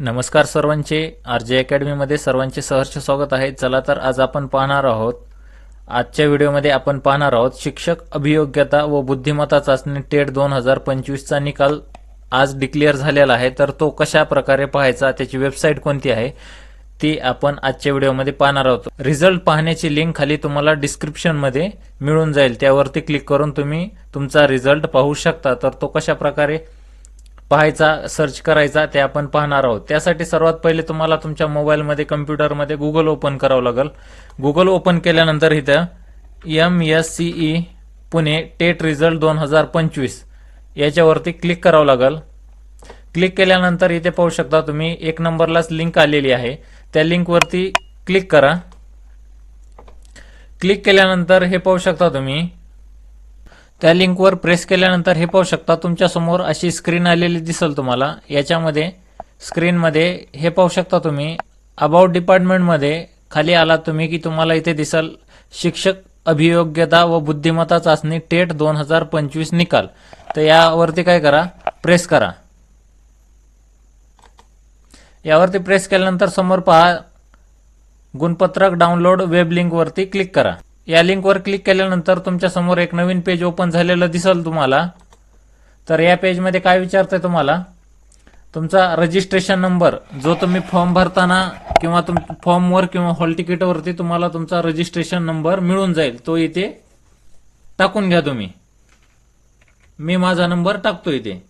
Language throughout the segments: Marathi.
नमस्कार सर्वांचे. आर जे अकॅडमीमध्ये सर्वांचे सहर्ष स्वागत आहे. चला तर आज आपण पाहणार आहोत. आजच्या व्हिडिओमध्ये आपण पाहणार आहोत शिक्षक अभियोग्यता व बुद्धिमत्ता चाचणी टेट दोन हजार पंचवीसचा निकाल आज डिक्लेअर झालेला आहे. तर तो कशा प्रकारे पाहायचा त्याची वेबसाईट कोणती आहे ती आपण आजच्या व्हिडिओमध्ये पाहणार आहोत. रिझल्ट पाहण्याची लिंक खाली तुम्हाला डिस्क्रिप्शनमध्ये मिळून जाईल. त्यावरती क्लिक करून तुम्ही तुमचा रिझल्ट पाहू शकता. तर तो कशा प्रकारे पाहायचा सर्च करायचा ते आपण पाहणार आहोत. त्यासाठी सर्वात पहिले तुम्हाला तुमच्या मोबाईलमध्ये कम्प्युटरमध्ये गुगल ओपन करावं लागेल. गुगल ओपन केल्यानंतर इथं M S C E Pune TET result दोन हजार पंचवीस याच्यावरती क्लिक करावं लागेल. क्लिक केल्यानंतर इथे पाहू शकता तुम्ही एक नंबरलाच लिंक आलेली आहे. त्या लिंकवरती क्लिक करा. क्लिक केल्यानंतर हे पाहू शकता तुम्ही त्या लिंकवर प्रेस केल्यानंतर हे पाहू शकता तुमच्यासमोर अशी स्क्रीन आलेली दिसेल तुम्हाला. याच्यामध्ये स्क्रीनमध्ये हे पाहू शकता तुम्ही अबाउट डिपार्टमेंटमध्ये खाली आलात तुम्ही की तुम्हाला इथे दिसल शिक्षक अभियोग्यता व बुद्धिमत्ता चाचणी टेट दोन हजार पंचवीस निकाल. तर यावरती काय करा प्रेस करा. यावरती प्रेस केल्यानंतर समोर पहा गुणपत्रक डाउनलोड वेब लिंकवरती क्लिक करा. या लिंकवर क्लिक केल्यानंतर तुमच्यासमोर एक नवीन पेज ओपन झालेलं दिसल तुम्हाला. तर या पेजमध्ये काय विचारतंय तुम्हाला? तुमचा रजिस्ट्रेशन नंबर जो तुम्ही फॉर्म भरताना किंवा तुम फॉर्मवर किंवा हॉल तिकीटवरती तुम्हाला तुमचा रजिस्ट्रेशन नंबर मिळून जाईल. तो इथे टाकून घ्या तुम्ही. मी माझा नंबर टाकतो इथे.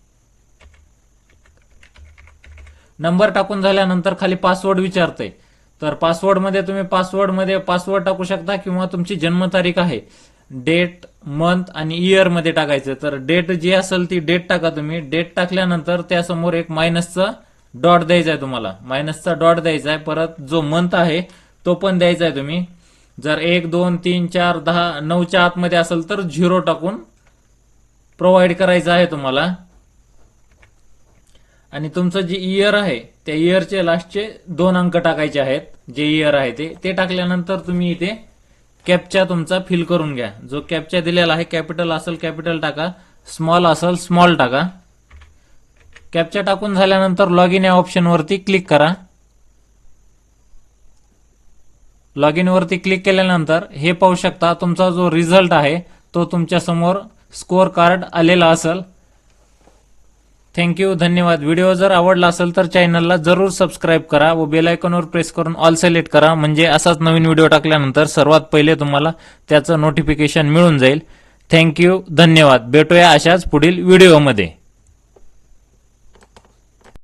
नंबर टाकून झाल्यानंतर खाली पासवर्ड विचारतंय. तर पासवर्डमध्ये तुम्ही पासवर्डमध्ये पासवर्ड टाकू शकता किंवा तुमची जन्मतारीख आहे. डेट मंथ आणि इयरमध्ये टाकायचं. तर डेट जी असेल ती डेट टाका तुम्ही. डेट टाकल्यानंतर त्यासमोर एक मायनसचा डॉट द्यायचा आहे तुम्हाला. मायनसचा डॉट द्यायचा आहे. परत जो मंथ आहे तो पण द्यायचा आहे तुम्ही. जर एक दोन तीन चार दहा नऊच्या आतमध्ये असेल तर झिरो टाकून प्रोव्हाइड करायचं आहे तुम्हाला. आणि तुमचं जे इयर आहे त्या इयरचे लास्टचे दोन अंक टाकायचे आहेत. जे इयर आहे ते ते टाकल्यानंतर तुम्ही इथे कॅपचा तुमचा फिल करून घ्या. जो कॅपचा दिलेला आहे कॅपिटल असेल कॅपिटल टाका. स्मॉल असेल स्मॉल टाका. कॅपचा टाकून झाल्यानंतर लॉग इन या ऑप्शनवरती क्लिक करा. लॉग इनवरती क्लिक केल्यानंतर हे पाहू शकता तुमचा जो रिझल्ट आहे तो तुमच्यासमोर स्कोअर कार्ड आलेला असेल. थँक्यू धन्यवाद. व्हिडिओ जर आवडला असेल तर चॅनलला जरूर सबस्क्राईब करा व बेल आयकॉनवर प्रेस करून ऑल सिलेक्ट करा. म्हणजे असाच नवीन व्हिडिओ टाकल्यानंतर सर्वात पहिले तुम्हाला त्याचं नोटिफिकेशन मिळून जाईल. थँक्यू धन्यवाद. भेटूया अशाच पुढील व्हिडिओमध्ये